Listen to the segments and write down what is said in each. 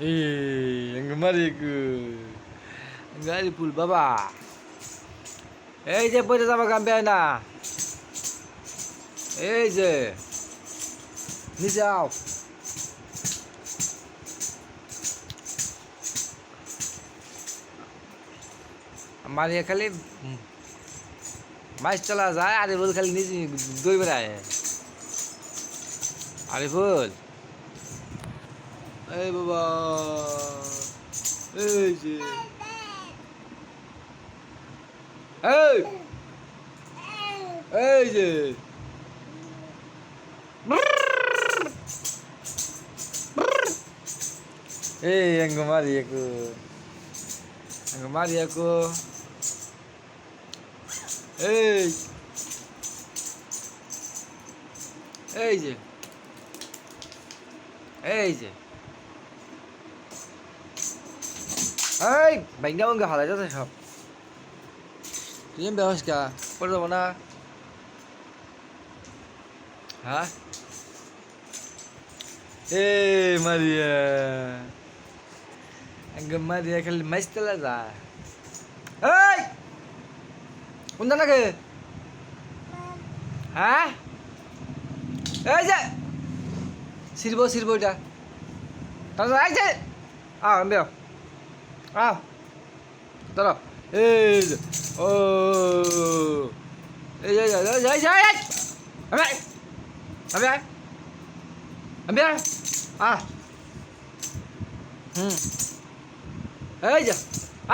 Yang kemari ke. Gari pul baba. এই যে পয়সা যাব গাম্বে না এই যে নিচে আও মারিয়া খালি মাছ চলা যায় আরিফুল খালি নিচে দই বেড়ায় আরিফুল এই বাবা। এই যে। এই। এই যে। এই aku ang mari aku এই। এই যে। এই যে। এই বাইকটা অঙ্গে হালা যাচ্ছে সব। তুই এম ব্যবস্থা করে দেবো না। হ্যাঁ? এ মারিয়া। আগে মারিয়া খালি মাছ তেলা যা। এই! কোনটা নাকি? হ্যাঁ? এই যে! সিরবো সিরবো এটা তাহলে যে। আ আ ধরো এই যে ও এই যে এই যে এই যে এই আমি আমি আমি আ হুম এই যে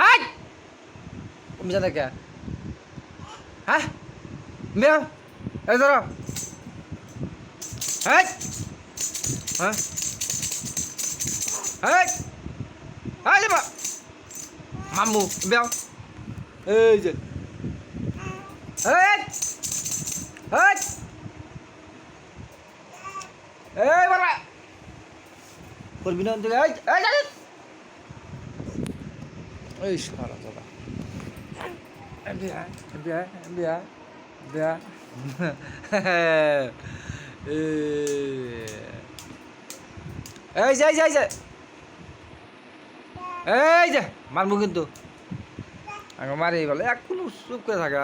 আই তুমি জানা কে হ্যাঁ মেও এই এই হ্যাঁ এই এই যে মামু বেও। এই যে। এই বাবা করবি না তুই এই এই যা এই সারা দাদা FBI, FBI, FBI, FBI. এই যে এই যে। এই যে মারবো কিন্তু। মারি বলে এক চুপ করে থাকা।